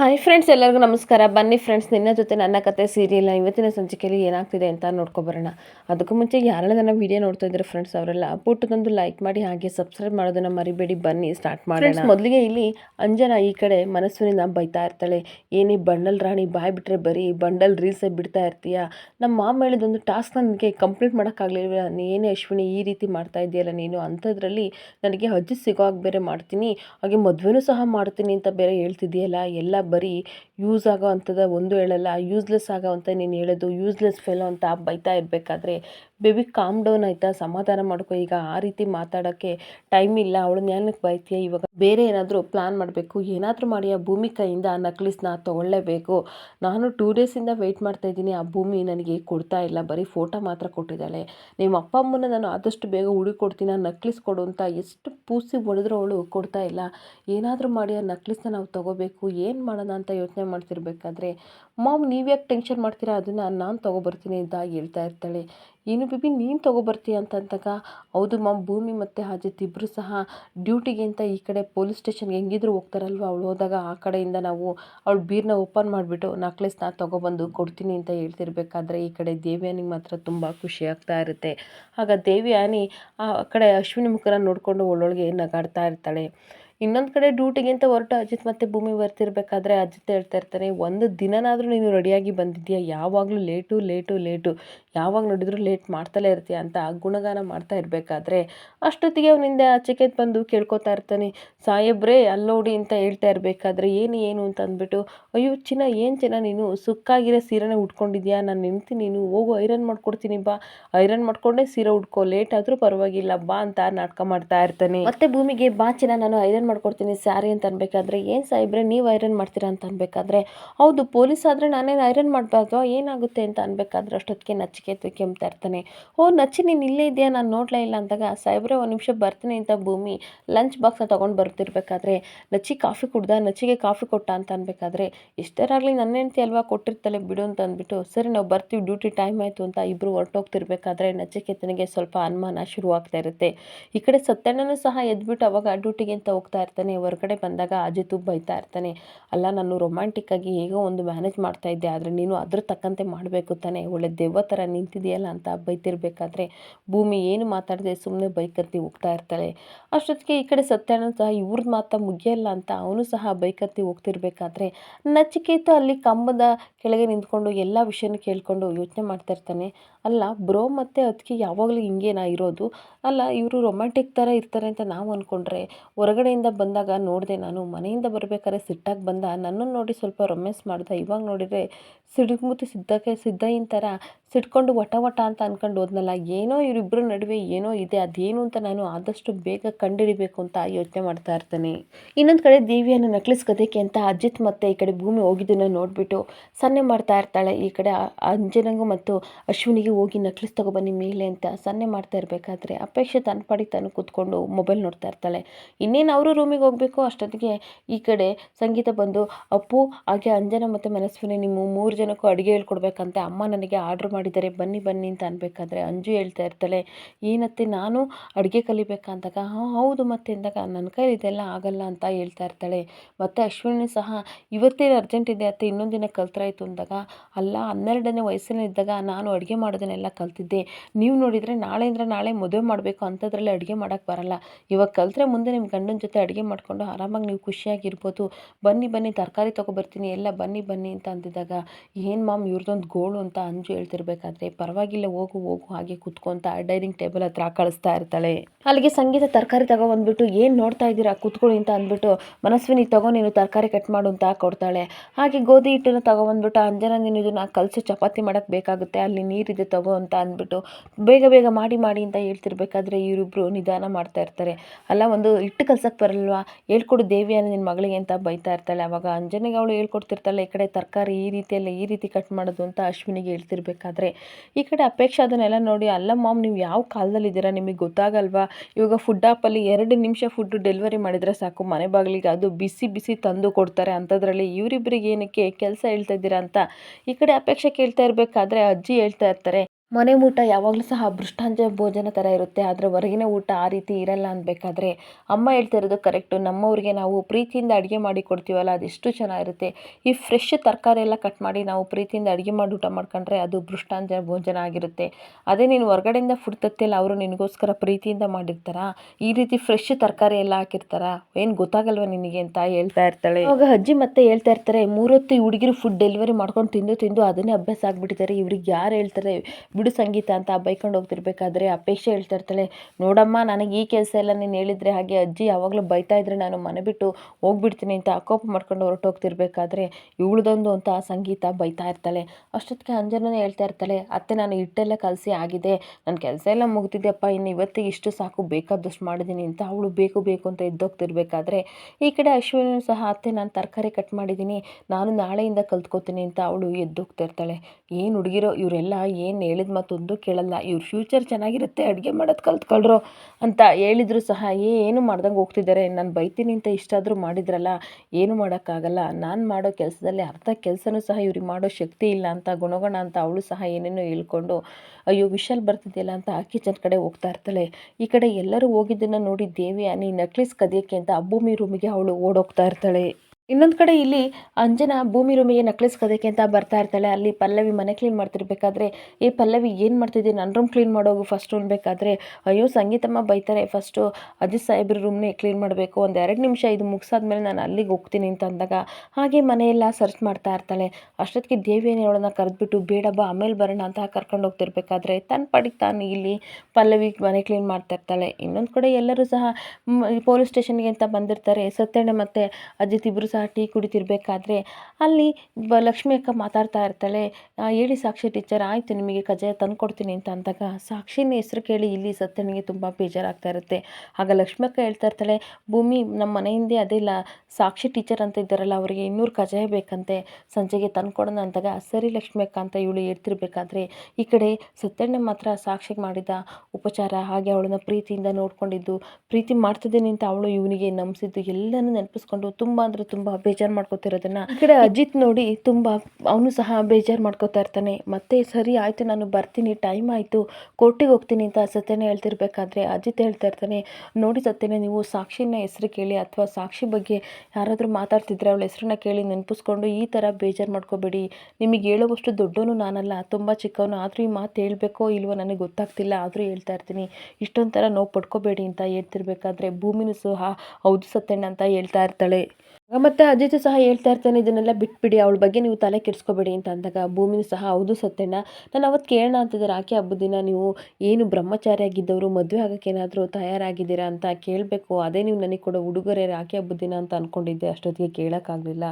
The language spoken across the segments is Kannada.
ಹಾಯ್ ಫ್ರೆಂಡ್ಸ್ ಎಲ್ಲರಿಗೂ ನಮಸ್ಕಾರ. ಬನ್ನಿ ಫ್ರೆಂಡ್ಸ್ ನಿನ್ನ ಜೊತೆ ನನ್ನ ಕತೆ ಸೀರಿಯಲ್ ಇವತ್ತಿನ ಸಂಚಿಕೆಯಲ್ಲಿ ಏನಾಗ್ತಿದೆ ಅಂತ ನೋಡ್ಕೊಬರೋಣ. ಅದಕ್ಕೂ ಮುಂಚೆ ಯಾರೆಲ್ಲ ನನ್ನ ವಿಡಿಯೋ ನೋಡ್ತಾ ಇದ್ದಾರೆ ಫ್ರೆಂಡ್ಸ್ ಅವರೆಲ್ಲ ಪುಟ್ಟದೊಂದು ಲೈಕ್ ಮಾಡಿ ಹಾಗೆ ಸಬ್ಸ್ಕ್ರೈಬ್ ಮಾಡೋದನ್ನು ಮರಿಬೇಡಿ. ಬನ್ನಿ ಸ್ಟಾರ್ಟ್ ಮಾಡೋಣ. ಮೊದಲಿಗೆ ಇಲ್ಲಿ ಅಂಜನಾ ಈ ಕಡೆ ಮನಸ್ಸಿನಿಂದ ಬೈತಾ ಇರ್ತಾಳೆ. ಏನೇ ಬಂಡಲ್ ರಾಣಿ ಬಾಯ್ ಬಿಟ್ಟರೆ ಬರೀ ಬಂಡಲ್ ರೀಲ್ಸೇ ಬಿಡ್ತಾ ಇರ್ತೀಯ? ನಮ್ಮ ಮಾಮ ಹೇಳಿದೊಂದು ಟಾಸ್ಕ್ ನನಗೆ ಕಂಪ್ಲೀಟ್ ಮಾಡೋಕ್ಕಾಗಲಿಲ್ಲ ಏನೇ ಅಶ್ವಿನಿ ಈ ರೀತಿ ಮಾಡ್ತಾ ಇದೆಯಲ್ಲ ನೀನು? ಅಂಥದ್ರಲ್ಲಿ ನನಗೆ ಅಜ್ಜಿ ಸಿಗೋ ಹಾಗೆ ಬೇರೆ ಮಾಡ್ತೀನಿ. ಹಾಗೆ ಮದುವೆನೂ ಸಹ ಮಾಡ್ತೀನಿ ಅಂತ ಬೇರೆ ಹೇಳ್ತಿದೆಯಲ್ಲ ಎಲ್ಲ ಬರೀ ಯೂಸ್ ಆಗೋ ಅಂಥದ್ದು ಒಂದು ಹೇಳಲ್ಲ ಯೂಸ್ಲೆಸ್ ಆಗೋ ಅಂತ ನೀನು ಹೇಳೋದು ಯೂಸ್ಲೆಸ್ ಫೆಲೋ ಅಂತ ಬೈತಾ ಇರಬೇಕಾದ್ರೆ ಬೇಬಿ ಕಾಮ್ ಡೌನ್ ಆಯಿತಾ? ಸಮಾಧಾನ ಮಾಡ್ಕೊ. ಈಗ ಆ ರೀತಿ ಮಾತಾಡೋಕ್ಕೆ ಟೈಮ್ ಇಲ್ಲ. ಅವಳು ನ್ಯಾನಕ್ಕೆ ಬೈತೀಯ? ಇವಾಗ ಬೇರೆ ಏನಾದರೂ ಪ್ಲ್ಯಾನ್ ಮಾಡಬೇಕು. ಏನಾದರೂ ಮಾಡಿ ಆ ಭೂಮಿ ಕೈಯಿಂದ ಆ ನಕ್ಲಿಸ್ನ ತೊಗೊಳ್ಳೇಬೇಕು. ನಾನು ಟೂ ಡೇಸಿಂದ ವೆಯ್ಟ್ ಮಾಡ್ತಾ ಇದ್ದೀನಿ. ಆ ಭೂಮಿ ನನಗೆ ಕೊಡ್ತಾ ಇಲ್ಲ. ಬರೀ ಫೋಟೋ ಮಾತ್ರ ಕೊಟ್ಟಿದ್ದಾಳೆ. ನಿಮ್ಮ ಅಪ್ಪ ಅಮ್ಮನ ನಾನು ಆದಷ್ಟು ಬೇಗ ಹುಡುಕಿ ಕೊಡ್ತೀನಿ. ಆ ನಕ್ಲಿಸ್ ಕೊಡು ಅಂತ ಎಷ್ಟು ಪೂಸಿ ಹೊಡೆದ್ರು ಅವಳು ಕೊಡ್ತಾ ಇಲ್ಲ. ಏನಾದರೂ ಮಾಡಿ ಆ ನಕ್ಲಿಸ್ನ ನಾವು ತೊಗೋಬೇಕು. ಏನು ಮಾಡೋಣ ಅಂತ ಯೋಚನೆ ಮಾಡ್ತಿರ್ಬೇಕಾದ್ರೆ, ಮಾಮ್, ನೀವ್ಯಾಕೆ ಟೆನ್ಷನ್ ಮಾಡ್ತೀರಾ? ಅದನ್ನು ನಾನು ತೊಗೊಬರ್ತೀನಿ ಅಂತ ಹೇಳ್ತಾ ಇರ್ತಾಳೆ. ಏನು ಬಿಬಿ, ನೀನು ತೊಗೊಬರ್ತೀಯ ಅಂತಂದಾಗ, ಹೌದು ಮಾಮ್, ಭೂಮಿ ಮತ್ತು ಅಜಿತ್ ಇಬ್ಬರು ಸಹ ಡ್ಯೂಟಿಗೆ ಅಂತ ಈ ಕಡೆ ಪೊಲೀಸ್ ಸ್ಟೇಷನ್ಗೆ ಹೆಂಗಿದ್ರು ಹೋಗ್ತಾರಲ್ವ? ಅವಳು ಹೋದಾಗ ಆ ಕಡೆಯಿಂದ ನಾವು ಅವಳು ಬೀರನ್ನ ಓಪನ್ ಮಾಡಿಬಿಟ್ಟು ನಕ್ಲೆಸ್ನ ತೊಗೊಬಂದು ಕೊಡ್ತೀನಿ ಅಂತ ಹೇಳ್ತಿರ್ಬೇಕಾದ್ರೆ ಈ ಕಡೆ ದೇವ್ಯಾನಿಗೆ ಮಾತ್ರ ತುಂಬ ಖುಷಿ ಆಗ್ತಾ ಇರುತ್ತೆ. ಆಗ ದೇವ್ಯಾನಿ ಆ ಕಡೆ ಅಶ್ವಿನಿ ಮುಖರ ನೋಡಿಕೊಂಡು ಒಳ್ಳೊಳಗೆ ನಗಾಡ್ತಾ ಇರ್ತಾಳೆ. ಇನ್ನೊಂದು ಕಡೆ ಡ್ಯೂಟಿಗಿಂತ ಹೊರಟು ಅಜಿತ್ ಮತ್ತೆ ಭೂಮಿ ಬರ್ತಿರ್ಬೇಕಾದ್ರೆ ಅಜಿತ್ ಹೇಳ್ತಾ ಇರ್ತಾನೆ, ಒಂದು ದಿನನಾದರೂ ನೀನು ರೆಡಿಯಾಗಿ ಬಂದಿದ್ದೀಯ ಯಾವಾಗಲೂ ಲೇಟು ಲೇಟು ಲೇಟು. ಯಾವಾಗ ನೋಡಿದ್ರು ಲೇಟ್ ಮಾಡ್ತಲೇ ಇರ್ತೀಯ ಅಂತ ಗುಣಗಾನ ಮಾಡ್ತಾ ಇರಬೇಕಾದ್ರೆ ಅಷ್ಟೊತ್ತಿಗೆ ಅವನಿಂದ ಆಚೆಗೆ ಬಂದು ಕೇಳ್ಕೊತಾ ಇರ್ತಾನೆ, ಸಾಹೇಬ್ರೆ, ಅಲ್ಲೋಡಿ ಅಂತ ಹೇಳ್ತಾ ಇರಬೇಕಾದ್ರೆ ಏನು ಏನು ಅಂತ ಅಂದ್ಬಿಟ್ಟು, ಅಯ್ಯೋ ಚಿನ್ನ, ಏನು ಚಿನ್ನ? ನೀನು ಸುಕ್ಕಾಗಿರೋ ಸೀರೆನೇ ಉಟ್ಕೊಂಡಿದ್ಯಾ? ನಾನು ನಿಂತು ನೀನು ಹೋಗು, ಐರನ್ ಮಾಡ್ಕೊಡ್ತೀನಿ ಬಾ. ಐರನ್ ಮಾಡ್ಕೊಂಡೇ ಸೀರೆ ಉಟ್ಕೋ, ಲೇಟ್ ಆದರೂ ಪರವಾಗಿಲ್ಲ, ಬಾ ಅಂತ ನಾಟಕ ಮಾಡ್ತಾ ಇರ್ತಾನೆ. ಮತ್ತೆ ಭೂಮಿಗೆ, ಬಾ ಚಿನ್ನ, ನಾನು ಐರನ್ ಮಾಡ್ಕೊಡ್ತೀನಿ, ಸ್ಯಾರಿ ಅಂತ ಅನ್ಬೇಕಾದ್ರೆ, ಏನು ಸಾಹೇಬ್ರೆ, ನೀವು ಐರನ್ ಮಾಡ್ತೀರಾ ಅಂತ ಅನ್ಬೇಕಾದ್ರೆ, ಹೌದು, ಪೊಲೀಸ್ ಆದರೆ ನಾನೇನು ಐರನ್ ಮಾಡಬಾರ್ದು, ಏನಾಗುತ್ತೆ ಅಂತ ಅನ್ಬೇಕಾದ್ರೆ ಅಷ್ಟೊತ್ತಿಗೆ ನಚಿಕೆ ಕೆಮ್ತಾ ಇರ್ತಾನೆ. ಓ, ನಚ್ಚಿ, ನೀನು ಇಲ್ಲೇ ಇದೆಯಾ? ನಾನು ನೋಡ್ಲೇ ಇಲ್ಲ ಅಂದಾಗ, ಸಾಹಿಬ್ರೆ, ಒಂದು ನಿಮಿಷ ಬರ್ತೀನಿ ಅಂತ ಭೂಮಿ ಲಂಚ್ ಬಾಕ್ಸ್ನ ತೊಗೊಂಡು ಬರ್ತಿರ್ಬೇಕಾದ್ರೆ, ನಚ್ಚಿ ಕಾಫಿ ಕುಡ್ದ, ನಚ್ಚಿಗೆ ಕಾಫಿ ಕೊಟ್ಟ ಅಂತ ಅನ್ಬೇಕಾದ್ರೆ ಇಷ್ಟರಾಗಲಿ ನನ್ನ ಹೆಂಡತಿ ಅಲ್ವಾ ಕೊಟ್ಟಿರ್ತಾಳೆ ಬಿಡು ಅಂತ ಅಂದ್ಬಿಟ್ಟು, ಸರಿ, ನಾವು ಬರ್ತೀವಿ, ಡ್ಯೂಟಿ ಟೈಮ್ ಆಯಿತು ಅಂತ ಇಬ್ಬರು ಹೊರಟೋಗ್ತಿರ್ಬೇಕಾದ್ರೆ ನಚ್ಚಿಕೆತನಿಗೆ ಸ್ವಲ್ಪ ಅನುಮಾನ ಶುರುವಾಗ್ತಾ ಇರುತ್ತೆ. ಈ ಕಡೆ ಸತ್ಯಣ್ಣನೂ ಸಹ ಎದ್ಬಿಟ್ಟು ಅವಾಗ ಡ್ಯೂಟಿಗೆ ಅಂತ ಹೋಗ್ತಾ ಇರ್ತಾನೆ, ಹೊರಗಡೆ ಬಂದಾಗ ಅಜಿತು ಬೈತಾ ಇರ್ತಾನೆ, ಅಲ್ಲ, ನಾನು ರೊಮ್ಯಾಂಟಿಕ್ಕಾಗಿ ಹೇಗೋ ಒಂದು ಮ್ಯಾನೇಜ್ ಮಾಡ್ತಾ ಇದ್ದೆ, ಆದರೆ ನೀನು ಅದ್ರ ತಕ್ಕಂತೆ ಮಾಡಬೇಕು ತಾನೆ, ಒಳ್ಳೆ ದೆವ್ವ ಥರ ನಿಂತಿದೆಯಲ್ಲ ಅಂತ ಬೈತಿರ್ಬೇಕಾದ್ರೆ, ಭೂಮಿ ಏನು ಮಾತಾಡದೆ ಸುಮ್ಮನೆ ಬೈಕತ್ತಿ ಹೋಗ್ತಾ ಇರ್ತಾಳೆ. ಅಷ್ಟೊತ್ತಿಗೆ ಈ ಕಡೆ ಸತ್ಯಾನಂದ ಸಹ ಇವ್ರದ್ದು ಮಾತಾ ಮುಗಿಯಲ್ಲ ಅಂತ ಅವನು ಸಹ ಬೈಕತ್ತಿ ಹೋಗ್ತಿರ್ಬೇಕಾದ್ರೆ, ನಚಿಕೇತು ಅಲ್ಲಿ ಕಂಬದ ಕೆಳಗೆ ನಿಂತ್ಕೊಂಡು ಎಲ್ಲ ವಿಷಯನ ಕೇಳಿಕೊಂಡು ಯೋಚನೆ ಮಾಡ್ತಾ ಇರ್ತಾನೆ. ಅಲ್ಲ, ಬ್ರೋ ಮತ್ತು ಅದಕ್ಕೆ ಯಾವಾಗಲೂ ಹಿಂಗೇನಾ ಇರೋದು? ಅಲ್ಲ, ಇವರು ರೊಮ್ಯಾಂಟಿಕ್ ಥರ ಇರ್ತಾರೆ ಅಂತ ನಾವು ಅಂದ್ಕೊಂಡ್ರೆ ಹೊರಗಡೆಯಿಂದ ಬಂದಾಗ ನೋಡಿದೆ ನಾನು, ಮನೆಯಿಂದ ಬರಬೇಕಾದ್ರೆ ಸಿಟ್ಟಾಗಿ ಬಂದ, ನನ್ನನ್ನು ನೋಡಿ ಸ್ವಲ್ಪ ರೊಮ್ಯಾನ್ಸ್ ಮಾಡ್ದೆ, ಇವಾಗ ನೋಡಿದರೆ ಸಿಡುಗ್ಮುತ್ತಿ ಸಿದ್ದಕ್ಕೆ ಸಿದ್ದಯ್ಯನ ಥರ ಸಿಟ್ಕೊಂಡು ವಟ ವಟ ಅಂತ ಅಂದ್ಕೊಂಡು ಹೋದ್ನಲ್ಲ, ಏನೋ ಇವರಿಬ್ಬರ ನಡುವೆ ಏನೋ ಇದೆ, ಅದೇನು ಅಂತ ನಾನು ಆದಷ್ಟು ಬೇಗ ಕಂಡುಹಿಡಿಬೇಕು ಅಂತ ಯೋಚನೆ ಮಾಡ್ತಾ ಇರ್ತಾನೆ. ಇನ್ನೊಂದು ಕಡೆ ದೇವಿಯನ್ನು ನಕ್ಲಿಸ್ ಕದಕ್ಕೆ ಅಂತ ಅಜಿತ್ ಮತ್ತೆ ಈ ಕಡೆ ಭೂಮಿ ಹೋಗಿದ್ದನ್ನು ನೋಡಿಬಿಟ್ಟು ಸನ್ನೆ ಮಾಡ್ತಾ ಇರ್ತಾಳೆ. ಈ ಕಡೆ ಅಂಜನಂಗು ಮತ್ತು ಅಶ್ವಿನಿಗೆ ಹೋಗಿ ನಕ್ಲಿಸ್ ತಗೊಬನ್ನಿ ಮೇಲೆ ಅಂತ ಸನ್ನೆ ಮಾಡ್ತಾ ಇರಬೇಕಾದ್ರೆ ಅಪೇಕ್ಷೆ ತನ್ನ ಪಡಿ ತಾನು ಕೂತ್ಕೊಂಡು ಮೊಬೈಲ್ ನೋಡ್ತಾ ಇರ್ತಾಳೆ. ಇನ್ನೇನು ಅವರು ರೂಮಿಗೆ ಹೋಗಬೇಕು, ಅಷ್ಟೊತ್ತಿಗೆ ಈ ಕಡೆ ಸಂಗೀತ ಬಂದು, ಅಪ್ಪು, ಹಾಗೆ ಅಂಜನ ಮತ್ತು ಮನಸ್ವಿನಿ ನಿಮ್ಮ ಮೂರು ಜನಕ್ಕೂ ಅಡುಗೆ ಹೇಳ್ಕೊಡ್ಬೇಕಂತೆ. ಅಮ್ಮ ನನಗೆ ಆರ್ಡ್ರ್ ಮಾಡಿದ್ದಾರೆ. ಬನ್ನಿ ಬನ್ನಿ ಅಂತ ಅನ್ಬೇಕಾದ್ರೆ ಅಂಜು ಹೇಳ್ತಾ ಇರ್ತಾಳೆ. ಏನತ್ತೆ, ನಾನು ಅಡುಗೆ ಕಲಿಬೇಕಂದಾಗ, ಹಾಂ, ಹೌದು ಮತ್ತೆ ಅಂದಾಗ ನನ್ನ ಕೈಲಿ ಇದೆಲ್ಲ ಆಗಲ್ಲ ಅಂತ ಹೇಳ್ತಾ ಇರ್ತಾಳೆ. ಮತ್ತು ಅಶ್ವಿನಿ ಸಹ ಇವತ್ತೇನು ಅರ್ಜೆಂಟ್ ಇದೆ ಅತ್ತೆ, ಇನ್ನೊಂದು ದಿನ ಕಲ್ತ್ರಾಯ್ತು ಅಂದಾಗ, ಅಲ್ಲ, ಹನ್ನೆರಡನೇ ವಯಸ್ಸಿನಲ್ಲಿದ್ದಾಗ ನಾನು ಅಡುಗೆ ಮಾಡೋದನ್ನೆಲ್ಲ ಕಲ್ತಿದ್ದೆ. ನೀವು ನೋಡಿದರೆ ನಾಳೆ ಅಂದರೆ ನಾಳೆ ಮದುವೆ ಮಾಡಬೇಕು ಅಂಥದ್ರಲ್ಲಿ ಅಡುಗೆ ಮಾಡೋಕ್ಕೆ ಬರಲ್ಲ. ಇವಾಗ ಕಲ್ತ್ರೆ ಮುಂದೆ ನಿಮ್ಮ ಗಂಡನ ಜೊತೆ ಅಡುಗೆ ಮಾಡಿಕೊಂಡು ಆರಾಮಾಗಿ ನೀವು ಖುಷಿಯಾಗಿರ್ಬೋದು. ಬನ್ನಿ ಬನ್ನಿ, ತರಕಾರಿ ತೊಗೊಬರ್ತೀನಿ. ಎಲ್ಲ ಬನ್ನಿ ಬನ್ನಿ ಅಂತ ಅಂದಿದ್ದಾಗ, ಏನು ಮಾಮ್ ಇವ್ರದ್ದೊಂದು ಗೋಳು ಅಂತ ಅಂಜು ಹೇಳ್ತಿರ್ಬೇಕಾದ್ರೆ, ಪರವಾಗಿಲ್ಲ, ಹೋಗು ಹೋಗು, ಹಾಗೆ ಕುತ್ಕೊಂತ ಡೈನಿಂಗ್ ಟೇಬಲ್ ಹತ್ರ ಕಳಿಸ್ತಾ ಇರ್ತಾಳೆ. ಅಲ್ಲಿಗೆ ಸಂಗೀತ ತರಕಾರಿ ತಗೊಬಂದ್ಬಿಟ್ಟು, ಏನು ನೋಡ್ತಾ ಇದ್ದೀರಾ? ಕುತ್ಕೊಳ್ಳಿ ಅಂತ ಅಂದ್ಬಿಟ್ಟು ಮನಸ್ವಿನಿ ತಗೋ, ನೀನು ತರಕಾರಿ ಕಟ್ ಮಾಡು ಅಂತ ಕೊಡ್ತಾಳೆ. ಹಾಗೆ ಗೋಧಿ ಹಿಟ್ಟನ್ನು ತಗೊಬಂದ್ಬಿಟ್ಟು ಅಂಜನ ನೀನು ಇದನ್ನು ಕಲಸಿ ಚಪಾತಿ ಮಾಡೋಕ್ಕೆ ಬೇಕಾಗುತ್ತೆ, ಅಲ್ಲಿ ನೀರಿದೆ ತಗೋ ಅಂತ ಅಂದ್ಬಿಟ್ಟು, ಬೇಗ ಬೇಗ ಮಾಡಿ ಮಾಡಿ ಅಂತ ಹೇಳ್ತಿರ್ಬೇಕಾದ್ರೆ ಇವರಿಬ್ಬರು ನಿಧಾನ ಮಾಡ್ತಾ ಇರ್ತಾರೆ. ಅಲ್ಲ, ಒಂದು ಹಿಟ್ಟು ಕಲ್ಸಕ್ಕೆ ಬರಲ್ವಾ? ಹೇಳ್ಕೊಡು ದೇವಿಯನ್ನು ನಿನ್ನ ಮಗಳಿಗೆ ಅಂತ ಬೈತಾ ಇರ್ತಾಳೆ. ಅವಾಗ ಅಂಜನೆಗೆ ಅವಳು ಹೇಳ್ಕೊಡ್ತಿರ್ತಾಳೆ, ಈ ಕಡೆ ತರಕಾರಿ ಈ ರೀತಿಯಲ್ಲ ಈ ರೀತಿ ಕಟ್ ಮಾಡೋದು ಅಂತ ಅಶ್ವಿನಿಗೆ ಹೇಳ್ತಿರ್ಬೇಕಾದ್ರೆ. ಈ ಕಡೆ ಅಪೇಕ್ಷೆ ಅದನ್ನೆಲ್ಲ ನೋಡಿ, ಅಲ್ಲ ಮಾಮ್, ನೀವು ಯಾವ ಕಾಲದಲ್ಲಿದ್ದೀರಾ? ನಿಮಗೆ ಗೊತ್ತಾಗಲ್ವಾ? ಇವಾಗ ಫುಡ್ ಆ್ಯಪಲ್ಲಿ ಎರಡು ನಿಮಿಷ ಫುಡ್ಡು ಡೆಲಿವರಿ ಮಾಡಿದರೆ ಸಾಕು. ಮನೆ ಬಾಗಿಲಿಗೆ ಅದು ಬಿಸಿ ಬಿಸಿ ತಂದು ಕೊಡ್ತಾರೆ. ಅಂಥದ್ರಲ್ಲಿ ಇವರಿಬ್ಬರಿಗೆ ಏನಕ್ಕೆ ಕೆಲಸ ಹೇಳ್ತಾ ಇದ್ದೀರಾ ಅಂತ ಈ ಕಡೆ ಅಪೇಕ್ಷೆ ಕೇಳ್ತಾ ಇರಬೇಕಾದ್ರೆ ಅಜ್ಜಿ ಹೇಳ್ತಾ ಇರ್ತಾರೆ. ಮನೆ ಊಟ ಯಾವಾಗಲೂ ಸಹ ಭೃಷ್ಟಾಂಜ ಭೋಜನ ಥರ ಇರುತ್ತೆ. ಆದರೆ ಹೊರಗಿನ ಊಟ ಆ ರೀತಿ ಇರಲ್ಲ ಅನ್ಬೇಕಾದ್ರೆ ಅಮ್ಮ ಹೇಳ್ತಾ ಇರೋದು ಕರೆಕ್ಟು. ನಮ್ಮವ್ರಿಗೆ ನಾವು ಪ್ರೀತಿಯಿಂದ ಅಡುಗೆ ಮಾಡಿ ಕೊಡ್ತೀವಲ್ಲ ಅದೆಷ್ಟು ಚೆನ್ನಾಗಿರುತ್ತೆ. ಈ ಫ್ರೆಶ್ ತರಕಾರಿ ಎಲ್ಲ ಕಟ್ ಮಾಡಿ ನಾವು ಪ್ರೀತಿಯಿಂದ ಅಡುಗೆ ಮಾಡಿ ಊಟ ಮಾಡ್ಕೊಂಡ್ರೆ ಅದು ಭೃಷ್ಟಾಂಜ ಭೋಜನ ಆಗಿರುತ್ತೆ. ಅದೇ ನೀನು ಹೊರಗಡೆಯಿಂದ ಫುಡ್ ತತ್ತಿಲ್ಲ ಅವರು ನಿನಗೋಸ್ಕರ ಪ್ರೀತಿಯಿಂದ ಮಾಡಿರ್ತಾರ? ಈ ರೀತಿ ಫ್ರೆಶ್ ತರಕಾರಿ ಎಲ್ಲ ಹಾಕಿರ್ತಾರ? ಏನು ಗೊತ್ತಾಗಲ್ವ ನಿನಗೆ ಅಂತ ಹೇಳ್ತಾ ಇರ್ತಾಳೆ. ಅವಾಗ ಅಜ್ಜಿ ಮತ್ತೆ ಹೇಳ್ತಾ ಇರ್ತಾರೆ, ಮೂರೊತ್ತು ಹುಡುಗಿರು ಫುಡ್ ಡೆಲಿವರಿ ಮಾಡ್ಕೊಂಡು ತಿಂದು ತಿಂದು ಅದನ್ನೇ ಅಭ್ಯಾಸ ಆಗಿಬಿಟ್ಟಿದ್ದಾರೆ. ಇವ್ರಿಗೆ ಯಾರು ಹೇಳ್ತಾರೆ ಬಿಡು ಸಂಗೀತ ಅಂತ ಬೈಕೊಂಡು ಹೋಗ್ತಿರ್ಬೇಕಾದ್ರೆ ಅಪೇಕ್ಷೆ ಹೇಳ್ತಾ ಇರ್ತಾಳೆ, ನೋಡಮ್ಮ ನನಗೆ ಈ ಕೆಲಸ ಎಲ್ಲ ನೀನು ಹೇಳಿದ್ರೆ ಹಾಗೆ ಅಜ್ಜಿ ಯಾವಾಗಲೂ ಬೈತಾ ಇದ್ರೆ ನಾನು ಮನೆ ಬಿಟ್ಟು ಹೋಗ್ಬಿಡ್ತೀನಿ ಅಂತ ಅಕೋಪ ಮಾಡ್ಕೊಂಡು ಹೊರಟೋಗ್ತಿರ್ಬೇಕಾದ್ರೆ ಇವಳದೊಂದು ಅಂತ ಸಂಗೀತ ಬೈತಾ ಇರ್ತಾಳೆ. ಅಷ್ಟೊತ್ತಿಗೆ ಅಂಜನನೇ ಹೇಳ್ತಾ ಇರ್ತಾಳೆ, ಅತ್ತೆ, ನಾನು ಹಿಟ್ಟೆಲ್ಲ ಕಲಸಿ ಆಗಿದೆ ನನ್ನ ಕೆಲಸ ಎಲ್ಲ ಮುಗ್ದಿದ್ದೆಪ್ಪ ಇನ್ನು ಇವತ್ತಿಗೆ ಇಷ್ಟು ಸಾಕು, ಬೇಕಾದಷ್ಟು ಮಾಡಿದ್ದೀನಿ ಅಂತ ಅವಳು ಬೇಕು ಬೇಕು ಅಂತ ಎದ್ದೋಗ್ತಿರ್ಬೇಕಾದ್ರೆ, ಈ ಕಡೆ ಅಶ್ವಿನೂ ಸಹ, ಅತ್ತೆ, ನಾನು ತರಕಾರಿ ಕಟ್ ಮಾಡಿದ್ದೀನಿ ನಾನು ನಾಳೆಯಿಂದ ಕಲ್ತ್ಕೋತೀನಿ ಅಂತ ಅವಳು ಎದ್ದೋಗ್ತಾ ಇರ್ತಾಳೆ. ಏನು ಹುಡುಗಿರೋ, ಇವರೆಲ್ಲ ಏನು ಹೇಳಿದ ಮತ್ತೊಂದು ಕೇಳಲ್ಲ. ಇವ್ರ ಫ್ಯೂಚರ್ ಚೆನ್ನಾಗಿರುತ್ತೆ, ಅಡುಗೆ ಮಾಡೋದು ಕಲ್ತ್ಕೊಳ್ರು ಅಂತ ಹೇಳಿದ್ರು ಸಹ. ಏನು ಮಾಡ್ದಂಗೆ ಹೋಗ್ತಿದ್ದಾರೆ? ನಾನು ಬೈತೀನಿ ಅಂತ ಇಷ್ಟಾದರೂ ಮಾಡಿದ್ರಲ್ಲ, ಏನು ಮಾಡೋಕ್ಕಾಗಲ್ಲ. ನಾನು ಮಾಡೋ ಕೆಲಸದಲ್ಲಿ ಅರ್ಧ ಕೆಲಸನೂ ಸಹ ಇವ್ರಿಗೆ ಮಾಡೋ ಶಕ್ತಿ ಇಲ್ಲ ಅಂತ, ಗುಣಗುಣ ಅಂತ ಅವಳು ಸಹ ಏನೇನೋ ಹೇಳ್ಕೊಂಡು, ಅಯ್ಯೋ ವಿಶಾಲ್ ಬರ್ತಿದೆಯಲ್ಲ ಅಂತ ಆ ಕಿಚನ್ ಕಡೆ ಹೋಗ್ತಾ ಇರ್ತಾಳೆ. ಈ ಕಡೆ ಎಲ್ಲರೂ ಹೋಗಿದ್ದನ್ನು ನೋಡಿ ದೇವಿಯಾನಿ ನಕ್ಲಿಸ್ ಕದಿಯೋಕ್ಕೆ ಅಂತ ಭೂಮಿ ರೂಮಿಗೆ ಅವಳು ಓಡೋಗ್ತಾ ಇರ್ತಾಳೆ. ಇನ್ನೊಂದು ಕಡೆ ಇಲ್ಲಿ ಅಂಜನಾ ಭೂಮಿ ರೂಮಿಗೆ ನಕ್ಲಿಸ್ ಕದಕ್ಕೆ ಅಂತ ಬರ್ತಾ ಇರ್ತಾಳೆ. ಅಲ್ಲಿ ಪಲ್ಲವಿ ಮನೆ ಕ್ಲೀನ್ ಮಾಡ್ತಿರ್ಬೇಕಾದ್ರೆ, ಏ ಪಲ್ಲವಿ, ಏನು ಮಾಡ್ತಿದ್ದೀನಿ ನನ್ನ ರೂಮ್ ಕ್ಲೀನ್ ಮಾಡೋಗು ಫಸ್ಟ್ ಅನ್ಬೇಕಾದ್ರೆ ಅಯ್ಯೋ, ಸಂಗೀತಮ್ಮ ಬೈತಾರೆ. ಫಸ್ಟು ಅಜಿತ್ ಸಾಹೇಬ್ರ ರೂಮ್ನೇ ಕ್ಲೀನ್ ಮಾಡಬೇಕು. ಒಂದು ಎರಡು ನಿಮಿಷ ಇದು ಮುಗಿಸಾದ್ಮೇಲೆ ನಾನು ಅಲ್ಲಿಗೆ ಹೋಗ್ತೀನಿ ಅಂತ ಅಂದಾಗ ಹಾಗೆ ಮನೆಯೆಲ್ಲ ಸರ್ಚ್ ಮಾಡ್ತಾ ಇರ್ತಾಳೆ. ಅಷ್ಟೊತ್ತಿಗೆ ದೇವಿಯನ್ನು ಅವಳನ್ನ ಕರೆದ್ಬಿಟ್ಟು, ಬೇಡ ಬಾ, ಆಮೇಲೆ ಬರೋಣ ಅಂತ ಕರ್ಕೊಂಡು ಹೋಗ್ತಿರ್ಬೇಕಾದ್ರೆ ತನ್ನ ಪಡಿಗೆ ತಾನು ಇಲ್ಲಿ ಪಲ್ಲವಿ ಮನೆ ಕ್ಲೀನ್ ಮಾಡ್ತಾ ಇರ್ತಾಳೆ. ಇನ್ನೊಂದು ಕಡೆ ಎಲ್ಲರೂ ಸಹ ಪೊಲೀಸ್ ಸ್ಟೇಷನ್ಗೆ ಅಂತ ಬಂದಿರ್ತಾರೆ. ಸತ್ಯಣ್ಣ ಮತ್ತು ಅಜಿತ್ ಇಬ್ಬರು ಸಹ ಟೀ ಕುಡಿತಿರ್ಬೇಕಾದ್ರೆ ಅಲ್ಲಿ ಬ ಲಕ್ಷ್ಮಿ ಅಕ್ಕ ಮಾತಾಡ್ತಾ ಇರ್ತಾಳೆ "ಆ, ಹೇಳಿ ಸಾಕ್ಷಿ ಟೀಚರ್ ಆಯಿತು ನಿಮಗೆ ಕಜ್ಜಾಯ ತಂದುಕೊಡ್ತೀನಿ ಅಂತ ಅಂದಾಗ ಸಾಕ್ಷಿನ ಹೆಸರು ಕೇಳಿ ಇಲ್ಲಿ ಸತ್ಯನಿಗೆ ತುಂಬ ಬೇಜಾರಾಗ್ತಾ ಇರುತ್ತೆ. ಆಗ ಲಕ್ಷ್ಮಿ ಅಕ್ಕ ಹೇಳ್ತಾ ಇರ್ತಾಳೆ ಭೂಮಿ ನಮ್ಮ ಮನೆಯಿಂದ ಅದೇ ಇಲ್ಲ ಸಾಕ್ಷಿ ಟೀಚರ್ ಅಂತ ಇದ್ದಾರಲ್ಲ ಅವರಿಗೆ ಇನ್ನೂರು ಕಜಾಯ ಬೇಕಂತೆ ಸಂಜೆಗೆ ತಂದುಕೊಡೋಣ ಅಂದಾಗ ಸರಿ ಲಕ್ಷ್ಮಿ ಅಕ್ಕ ಅಂತ ಇವಳು ಹೇಳ್ತಿರ್ಬೇಕಾದ್ರೆ ಈ ಕಡೆ ಸತ್ಯಣ್ಣ ಮಾತ್ರ ಸಾಕ್ಷಿಗೆ ಮಾಡಿದ ಉಪಚಾರ ಹಾಗೆ ಅವಳನ್ನ ಪ್ರೀತಿಯಿಂದ ನೋಡಿಕೊಂಡಿದ್ದು ಪ್ರೀತಿ ಮಾಡ್ತಿದ್ದೀನಿ ಅಂತ ಅವಳು ಇವನಿಗೆ ನಂಬಿಸಿದ್ದು ಎಲ್ಲನೂ ನೆನಪಿಸ್ಕೊಂಡು ತುಂಬ ಅಂದರೆ ತುಂಬ ಬೇಜಾರು ಮಾಡ್ಕೋತಿರೋದನ್ನ. ಈ ಕಡೆ ಅಜಿತ್ ನೋಡಿ ತುಂಬ ಅವನು ಸಹ ಬೇಜಾರು ಮಾಡ್ಕೋತಾ ಇರ್ತಾನೆ. ಮತ್ತೆ ಸರಿ ಆಯಿತು ನಾನು ಬರ್ತೀನಿ ಟೈಮ್ ಆಯಿತು ಕೋರ್ಟಿಗೆ ಹೋಗ್ತೀನಿ ಅಂತ ಸತ್ಯನೇ ಹೇಳ್ತಿರ್ಬೇಕಾದ್ರೆ ಅಜಿತ್ ಹೇಳ್ತಾ ಇರ್ತಾನೆ ನೋಡಿ ಸತ್ಯನೇ ನೀವು ಸಾಕ್ಷಿನ ಹೆಸರು ಕೇಳಿ ಅಥವಾ ಸಾಕ್ಷಿ ಬಗ್ಗೆ ಯಾರಾದರೂ ಮಾತಾಡ್ತಿದ್ರೆ ಅವಳ ಹೆಸರನ್ನ ಕೇಳಿ ನೆನಪಿಸ್ಕೊಂಡು ಈ ಥರ ಬೇಜಾರು ಮಾಡ್ಕೋಬೇಡಿ. ನಿಮಗೆ ಹೇಳೋವಷ್ಟು ದೊಡ್ಡವನು ನಾನಲ್ಲ ತುಂಬ ಚಿಕ್ಕವನು ಆದರೂ ಈ ಮಾತು ಹೇಳಬೇಕೋ ಇಲ್ವೋ ನನಗೆ ಗೊತ್ತಾಗ್ತಿಲ್ಲ ಆದರೂ ಹೇಳ್ತಾ ಇರ್ತೀನಿ. ಇಷ್ಟೊಂದು ಥರ ನೋವು ಪಡ್ಕೋಬೇಡಿ ಅಂತ ಹೇಳ್ತಿರ್ಬೇಕಾದ್ರೆ ಭೂಮಿನೂ ಸಹ ಹೌದು ಸತ್ಯಣ್ಣ ಅಂತ ಹೇಳ್ತಾ ಇರ್ತಾಳೆ. ಮತ್ತೆ ಅಜಿತ್ ಸಹ ಹೇಳ್ತಾ ಇರ್ತಾನೆ, ಇದನ್ನೆಲ್ಲ ಬಿಟ್ಬಿಡಿ, ಅವಳ ಬಗ್ಗೆ ನೀವು ತಲೆ ಕೆಡಿಸ್ಕೋಬೇಡಿ ಅಂತ ಅಂದಾಗ ಭೂಮಿನೂ ಸಹ, ಹೌದು ಸತ್ಯಣ್ಣ, ನಾನು ಅವತ್ತು ಕೇಳೋಣ ಅಂತಿದ್ದೆ ರಾಖಿ ಹಬ್ಬದ ದಿನ ನೀವು ಏನು ಬ್ರಹ್ಮಚಾರಿ ಆಗಿದ್ದವರು, ಮದುವೆ ಆಗೋಕ್ಕೆ ಏನಾದರೂ ತಯಾರಾಗಿದ್ದೀರಾ ಅಂತ ಕೇಳಬೇಕು. ಅದೇ ನೀವು ನನಗೆ ಕೊಡೋ ಉಡುಗೊರೆ ರಾಖಿ ಹಬ್ಬದ ದಿನ ಅಂತ ಅಂದ್ಕೊಂಡಿದ್ದೆ ಅಷ್ಟೊತ್ತಿಗೆ ಕೇಳೋಕ್ಕಾಗಲಿಲ್ಲ.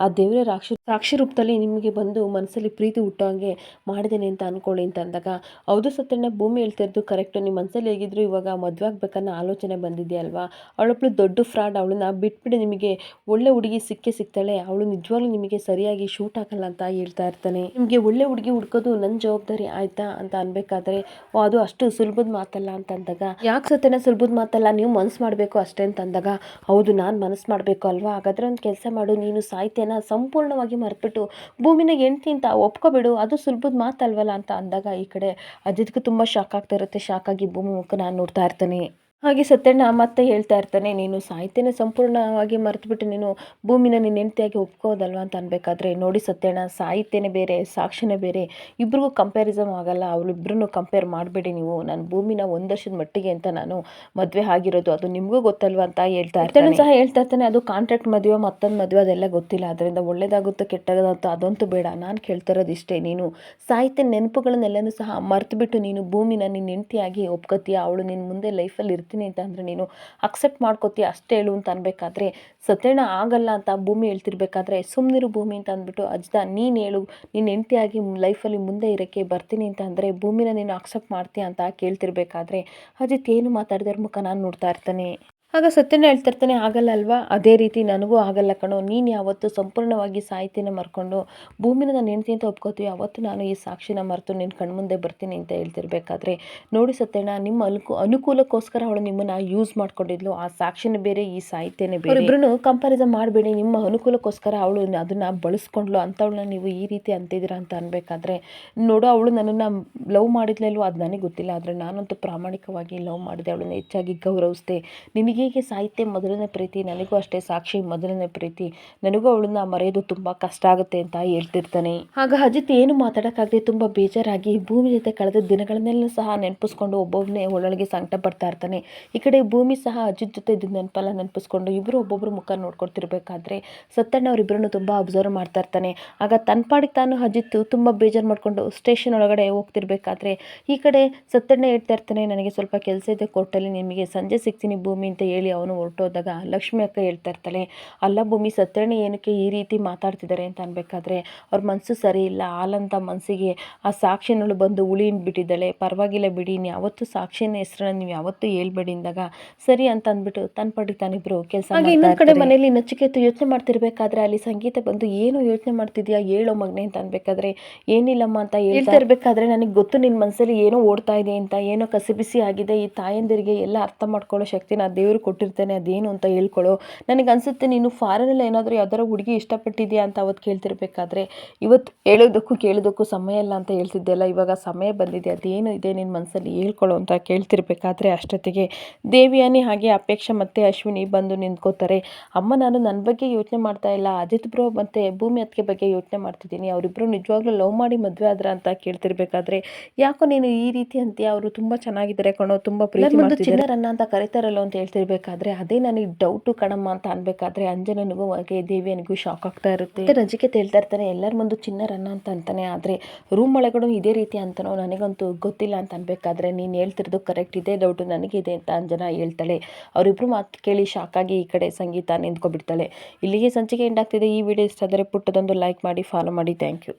ಆ ದೇವರ ರಾಕ್ಷಿ, ಸಾಕ್ಷಿ ರೂಪದಲ್ಲಿ ನಿಮಗೆ ಬಂದು ಮನಸ್ಸಲ್ಲಿ ಪ್ರೀತಿ ಹುಟ್ಟೋ ಹಾಗೆ ಮಾಡಿದ್ದೇನೆ ಅಂತ ಅಂದ್ಕೊಳ್ಳಿ ಅಂತ ಅಂದಾಗ, ಹೌದು ಸತ್ಯಣ್ಣ, ಭೂಮಿ ಹೇಳ್ತಿರೋದು ಕರೆಕ್ಟು. ನಿಮ್ಮ ಮನಸ್ಸಲ್ಲಿ ಹೇಗಿದ್ರು ಇವಾಗ ಮದುವೆ ಆಗ್ಬೇಕನ್ನೋ ಆಲೋಚನೆ ಬಂದಿದೆಯಲ್ವಾ? ಅವಳೊಬ್ಳು ದೊಡ್ಡ ಫ್ರಾಡ್, ಅವಳನ್ನ ಬಿಟ್ಬಿಡಿ, ನಿಮಗೆ ಒಳ್ಳೆ ಹುಡುಗಿ ಸಿಕ್ಕೇ ಸಿಗ್ತಾಳೆ, ಅವಳು ನಿಜವಾಗ್ಲೂ ನಿಮಗೆ ಸರಿಯಾಗಿ ಶೂಟ್ ಆಗಲ್ಲ ಅಂತ ಹೇಳ್ತಾ ಇರ್ತಾನೆ. ನಿಮಗೆ ಒಳ್ಳೆ ಹುಡುಗಿ ಹುಡ್ಕೋದು ನನ್ನ ಜವಾಬ್ದಾರಿ ಆಯ್ತಾ ಅಂತ ಅನ್ಬೇಕಾದ್ರೆ ಅದು ಅಷ್ಟು ಸುಲಭದ ಮಾತಲ್ಲ ಅಂತ ಅಂದಾಗ ಯಾಕೆ ಸತ್ಯನ ಸುಲಭದ ಮಾತಲ್ಲ, ನೀವು ಮನಸ್ಸು ಮಾಡಬೇಕು ಅಷ್ಟೇ ಅಂತ ಅಂದಾಗ ಹೌದು, ನಾನು ಮನಸ್ಸು ಮಾಡಬೇಕು ಅಲ್ವಾ? ಹಾಗಾದ್ರೆ ಒಂದು ಕೆಲಸ ಮಾಡು, ನೀನು ಸಾಹಿತ್ಯನ ಸಂಪೂರ್ಣವಾಗಿ ಮರೆತ್ಬಿಟ್ಟು, ಭೂಮಿನ ಹೆಂಡ್ತಿ ಅಂತ ಒಪ್ಕೊಬಿಡು, ಅದು ಸುಲಭದ ಮಾತಲ್ವಲ್ಲ ಅಂತ ಅಂದಾಗ ಈ ಕಡೆ ಅಜಿತ್ಗೆ ತುಂಬ ಶಾಕ್ ಆಗ್ತಾ ಇರುತ್ತೆ. ಶಾಕ್ ಆಗಿ ಭೂಮಿ ಮುಖ ನಾನು ನೋಡ್ತಾ ಇರ್ತಾನೆ. ಹಾಗೆ ಸತ್ಯಣ್ಣ ಮತ್ತೆ ಹೇಳ್ತಾ ಇರ್ತಾನೆ, ನೀನು ಸಾಹಿತ್ಯನ ಸಂಪೂರ್ಣವಾಗಿ ಮರೆತುಬಿಟ್ಟು ನೀನು ಭೂಮಿನ ನಿನ್ನ ಹೆಂಡತಿಯಾಗಿ ಒಪ್ಕೋದಲ್ವಾ ಅಂತ ಅನ್ಬೇಕಾದ್ರೆ, ನೋಡಿ ಸತ್ಯಣ್ಣ, ಸಾಹಿತ್ಯನೇ ಬೇರೆ ಸಾಕ್ಷಿನೇ ಬೇರೆ, ಇಬ್ರಿಗೂ ಕಂಪ್ಯಾರಿಸಮ್ ಆಗಲ್ಲ ಅವಳಿಬ್ರನ್ನು ಕಂಪೇರ್ ಮಾಡಬೇಡಿ ನೀವು. ನಾನು ಭೂಮಿನ ಒಂದು ವರ್ಷದ ಮಟ್ಟಿಗೆ ಅಂತ ನಾನು ಮದುವೆ ಆಗಿರೋದು, ಅದು ನಿಮಗೂ ಗೊತ್ತಲ್ವ ಅಂತ ಹೇಳ್ತಾ ಇರ್ತಾನೆ. ಸಹ ಹೇಳ್ತಾ ಇರ್ತಾನೆ, ಅದು ಕಾಂಟ್ರಾಕ್ಟ್ ಮದುವೆ ಮತ್ತೊಂದು ಮದುವೆ ಅದೆಲ್ಲ ಗೊತ್ತಿಲ್ಲ. ಅದರಿಂದ ಒಳ್ಳೇದಾಗುತ್ತೋ, ಕೆಟ್ಟದಾಗುತ್ತೋ ಅದಂತೂ ಬೇಡ. ನಾನು ಕೇಳ್ತಾ ಇಷ್ಟೇ ನೀನು ಸಾಹಿತ್ಯ ನೆನಪುಗಳನ್ನೆಲ್ಲನೂ ಸಹ ಮರೆತುಬಿಟ್ಟು ನೀನು ಭೂಮಿನ ನಿನ್ನ ಹೆಂಡತಿಯಾಗಿ ಒಪ್ಕೋತೀಯ, ಅವಳು ನಿನ್ನ ಮುಂದೆ ಲೈಫಲ್ಲಿ ಇರ್ತೀನಿ ಅಂತ ಅಂದರೆ ನೀನು ಅಕ್ಸೆಪ್ಟ್ ಮಾಡ್ಕೋತೀಯ, ಅಷ್ಟೇ ಹೇಳು ಅಂತ ಅನ್ಬೇಕಾದ್ರೆ ಸತ್ಯಣ್ಣ ಆಗಲ್ಲ ಅಂತ ಭೂಮಿ ಹೇಳ್ತಿರ್ಬೇಕಾದ್ರೆ ಸುಮ್ಮನಿರು ಭೂಮಿ ಅಂತ ಅಂದ್ಬಿಟ್ಟು ಅಜ್ದ ನೀನು ಹೇಳು, ನೀನು ಹೆಂಡತಿಯಾಗಿ ಲೈಫಲ್ಲಿ ಮುಂದೆ ಇರೋಕ್ಕೆ ಬರ್ತೀನಿ ಅಂತ ಅಂದರೆ ಭೂಮಿನ ನೀನು ಅಕ್ಸೆಪ್ಟ್ ಮಾಡ್ತೀಯ ಅಂತ ಕೇಳ್ತಿರ್ಬೇಕಾದ್ರೆ ಅಜಿತ್ ಏನು ಮಾತಾಡಿದ್ರ ಮುಖ ನಾನು ನೋಡ್ತಾ ಇರ್ತಾನೆ. ಆಗ ಸತ್ಯನ ಹೇಳ್ತಿರ್ತಾನೆ ಆಗಲ್ಲ ಅಲ್ವಾ ಅದೇ ರೀತಿ ನನಗೂ ಆಗಲ್ಲ ಕಣೋ. ನೀನು ಯಾವತ್ತು ಸಂಪೂರ್ಣವಾಗಿ ಸಾಹಿತ್ಯನ ಮರ್ಕೊಂಡು ಭೂಮಿನ ನಾನು ಹೆಂಡ್ತಿ ಅಂತ ಒಪ್ಕೋತೀವಿ ಅವತ್ತು ನಾನು ಈ ಸಾಕ್ಷಿನ ಮರೆತು ನಿನ್ನ ಕಣ್ಮುಂದೆ ಬರ್ತೀನಿ ಅಂತ ಹೇಳ್ತಿರ್ಬೇಕಾದ್ರೆ ನೋಡಿ ಸತ್ಯಣ್ಣ ನಿಮ್ಮ ಅನುಕು ಅನುಕೂಲಕ್ಕೋಸ್ಕರ ಅವಳು ನಿಮ್ಮನ್ನು ಯೂಸ್ ಮಾಡ್ಕೊಂಡಿದ್ಲು. ಆ ಸಾಕ್ಷಿನ ಬೇರೆ ಈ ಸಾಹಿತ್ಯನೇ ಬೇರೆ. ಇಬ್ಬರು ಕಂಪಾರಿಸನ್ ಮಾಡಬೇಡಿ. ನಿಮ್ಮ ಅನುಕೂಲಕ್ಕೋಸ್ಕರ ಅವಳು ಅದನ್ನು ಬಳಸ್ಕೊಂಡ್ಲು. ಅಂಥವಳನ್ನ ನೀವು ಈ ರೀತಿ ಅಂತಿದ್ದೀರಾ ಅಂತ ಅನ್ಬೇಕಾದ್ರೆ ನೋಡು ಅವಳು ನನ್ನನ್ನು ಲವ್ ಮಾಡಿದ್ಲಲ್ವ ಅದು ನನಗೆ ಗೊತ್ತಿಲ್ಲ. ಆದರೆ ನಾನಂತೂ ಪ್ರಾಮಾಣಿಕವಾಗಿ ಲವ್ ಮಾಡಿದೆ. ಅವಳನ್ನ ಹೆಚ್ಚಾಗಿ ಗೌರವಿಸಿದೆ. ನಿನಗೇಗೆ ಸಾಹಿತ್ಯ ಮೊದಲನೇ ಪ್ರೀತಿ, ನನಗೂ ಅಷ್ಟೇ ಸಾಕ್ಷಿ ಮೊದಲನೇ ಪ್ರೀತಿ, ನನಗೂ ಅವಳನ್ನ ಮರೆಯೋದು ತುಂಬ ಕಷ್ಟ ಆಗುತ್ತೆ ಅಂತ ಹೇಳ್ತಿರ್ತಾನೆ. ಆಗ ಅಜಿತ್ ಏನು ಮಾತಾಡೋಕ್ಕಾಗದೆ ತುಂಬ ಬೇಜಾರಾಗಿ ಭೂಮಿ ಜೊತೆ ಕಳೆದ ದಿನಗಳನ್ನೆಲ್ಲ ಸಹ ನೆನಪಿಸ್ಕೊಂಡು ಒಬ್ಬೊಬ್ಬನೇ ಒಳಗೆ ಸಂಕಟ ಪಡ್ತಾ ಇರ್ತಾನೆ. ಈ ಕಡೆ ಭೂಮಿ ಸಹ ಅಜಿತ್ ಜೊತೆ ಇದ್ದ ನೆನಪಲ್ಲ ನೆನಪಿಸ್ಕೊಂಡು ಇಬ್ಬರು ಒಬ್ಬೊಬ್ಬರು ಮುಖ ನೋಡ್ಕೊಳ್ತಿರ್ಬೇಕಾದ್ರೆ ಸತ್ತಣ್ಣ ಅವರಿಬ್ಬರನ್ನು ತುಂಬ ಅಬ್ಸರ್ವ್ ಮಾಡ್ತಾ ಇರ್ತಾನೆ. ಆಗ ತನ್ನ ಪಾಡಿಗೆ ತಾನು ಅಜಿತ್ ತುಂಬ ಬೇಜಾರು ಮಾಡಿಕೊಂಡು ಸ್ಟೇಷನ್ ಒಳಗಡೆ ಹೋಗ್ತಿರ್ಬೇಕಾದ್ರೆ ಈ ಕಡೆ ಸತ್ತಣ್ಣ ಹೇಳ್ತಾ ಇರ್ತಾನೆ, ನನಗೆ ಸ್ವಲ್ಪ ಕೆಲಸ ಇದೆ ಕೋರ್ಟಲ್ಲಿ ನಿಮಗೆ ಸಂಜೆ ಸಿಗ್ತೀನಿ ಭೂಮಿ ಅಂತ ಹೇಳಿ ಅವನು ಹೊರಟೋದಾಗ ಲಕ್ಷ್ಮಿ ಅಕ್ಕ ಹೇಳ್ತಾ ಇರ್ತಾಳೆ ಅಲ್ಲ ಭೂಮಿ ಸತ್ಯಣ್ಣ ಏನಕ್ಕೆ ಈ ರೀತಿ ಮಾತಾಡ್ತಿದ್ದಾರೆ ಅಂತ ಅನ್ಬೇಕಾದ್ರೆ ಅವ್ರ ಮನಸ್ಸು ಸರಿ ಇಲ್ಲ. ಹಾಲಂತ ಮನಸ್ಸಿಗೆ ಆ ಸಾಕ್ಷಿನಳು ಬಂದು ಉಳಿನ್ ಬಿಟ್ಟಿದ್ದಾಳೆ. ಪರವಾಗಿಲ್ಲ ಬಿಡಿ ಇನ್ನು ಯಾವತ್ತು ಸಾಕ್ಷಿನ ಹೆಸರನ್ನ ನೀವು ಯಾವತ್ತೂ ಹೇಳ್ಬೇಡಿ ಅಂದಾಗ ಸರಿ ಅಂತ ಅಂದ್ಬಿಟ್ಟು ತನ್ನ ಪಡಿ ತಾನಿಬ್ರು ಕೆಲಸ ಇನ್ನೊಂದು ಕಡೆ ಮನೆಯಲ್ಲಿ ನಚಿಕೇತು ಯೋಚನೆ ಮಾಡ್ತಿರ್ಬೇಕಾದ್ರೆ ಅಲ್ಲಿ ಸಂಗೀತ ಬಂದು ಏನು ಯೋಚನೆ ಮಾಡ್ತಿದ್ಯಾ ಹೇಳೋ ಮಗನೆ ಅಂತ ಅನ್ಬೇಕಾದ್ರೆ ಏನಿಲ್ಲಮ್ಮ ಅಂತ ಹೇಳ್ತಾ ಇರ್ಬೇಕಾದ್ರೆ ನನಗೆ ಗೊತ್ತು ನಿನ್ನ ಮನಸ್ಸಲ್ಲಿ ಏನೋ ಓಡ್ತಾ ಇದೆ ಅಂತ ಏನೋ ಕಸಿಬಿಸಿ ಆಗಿದೆ ಈ ತಾಯಂದಿರಿಗೆ ಎಲ್ಲ ಅರ್ಥ ಮಾಡ್ಕೊಳ್ಳೋ ಶಕ್ತಿನ ಆ ದೇವರು ಕೊಟ್ಟಿರ್ತಾನೆ ಅದೇನು ಅಂತ ಹೇಳ್ಕೊಳ್ಳೋ ನನಗೆ ಅನ್ಸುತ್ತೆ ನೀನು ಫಾರಿನಲ್ಲಿ ಏನಾದರೂ ಯಾವ್ದಾರ ಹುಡುಗಿ ಇಷ್ಟಪಟ್ಟಿದ್ಯಾ ಅಂತ ಅವತ್ತು ಕೇಳ್ತಿರ್ಬೇಕಾದ್ರೆ ಇವತ್ತು ಹೇಳೋದಕ್ಕೂ ಕೇಳೋದಕ್ಕೂ ಸಮಯ ಇಲ್ಲ ಅಂತ ಹೇಳ್ತಿದ್ದೆಲ್ಲ ಇವಾಗ ಸಮಯ ಬಂದಿದೆ ಅದೇನು ಇದೆ ನಿನ್ನ ಮನಸ್ಸಲ್ಲಿ ಹೇಳ್ಕೊಳ್ಳೋ ಅಂತ ಕೇಳ್ತಿರ್ಬೇಕಾದ್ರೆ ಅಷ್ಟೊತ್ತಿಗೆ. ದೇವಿಯಾನಿ ಹಾಗೆ ಅಪೇಕ್ಷೆ ಮತ್ತು ಅಶ್ವಿನಿ ಬಂದು ನಿಂತ್ಕೋತಾರೆ. ಅಮ್ಮ ನಾನು ನನ್ನ ಬಗ್ಗೆ ಯೋಚನೆ ಮಾಡ್ತಾ ಇಲ್ಲ ಅಜಿತ್ ಬ್ರೋ ಮತ್ತು ಭೂಮಿ ಅತ್ತಿಗೆ ಬಗ್ಗೆ ಯೋಚನೆ ಮಾಡ್ತಿದ್ದೀನಿ ಅವರಿಬ್ಬರು ನಿಜವಾಗ್ಲೂ ಲವ್ ಮಾಡಿ ಮದುವೆ ಆದ್ರ ಅಂತ ಕೇಳ್ತಿರ್ಬೇಕಾದ್ರೆ ಯಾಕೋ ನೀನು ಈ ರೀತಿ ಅಂತೀಯ ಅವರು ತುಂಬ ಚೆನ್ನಾಗಿದ್ದಾರೆ ಕಣೋ ತುಂಬ ಪ್ರೀತಿ ಚಿನ್ನರನ್ನ ಅಂತ ಕರಿತಾರಲ್ಲ ಅಂತ ಹೇಳ್ತಿರ್ಬೇಕಾದ್ರೆ ಅದೇ ನನಗೆ ಡೌಟು ಕಣಮ್ಮ ಅಂತ ಅನ್ಬೇಕಾದ್ರೆ ಅಂಜನನಿಗೂ ಹಾಗೆ ದೇವಿಯನಿಗೂ ಶಾಕ್ ಆಗ್ತಾ ಇರುತ್ತೆ. ರಜಿಕೆ ಹೇಳ್ತಾ ಇರ್ತಾನೆ ಎಲ್ಲರ ಮುಂದೆ ಚಿನ್ನರನ್ನ ಅಂತ ಅಂತಾನೆ ಆದರೆ ರೂಮ್ ಒಳಗಡೆ ಇದೇ ರೀತಿ ಅಂತನೋ ನನಗಂತೂ ಗೊತ್ತಿಲ್ಲ ಅಂತ ಅನ್ಬೇಕಾದ್ರೆ ನೀನು ಹೇಳ್ತಿರೋದು ಕರೆಕ್ಟ್ ಇದೆ ಡೌಟು ನನಗಿದೆ ಅಂತ ಅಂಜನ ಹೇಳ್ತಾಳೆ. ಅವರಿಬ್ರು ಮಾತು ಕೇಳಿ ಶಾಕ್ ಆಗಿ ಈ ಕಡೆ ಸಂಗೀತ ನಿಂತ್ಕೊಬಿಡ್ತಾಳೆ ಇಲ್ಲಿಗೆ ಸಂಚಿಕೆ ಎಂಡ್ ಆಗ್ತಿದೆ. ಈ ವಿಡಿಯೋ ಇಷ್ಟ ಆದರೆ ಪುಟ್ಟದೊಂದು ಲೈಕ್ ಮಾಡಿ ಫಾಲೋ ಮಾಡಿ. Thank you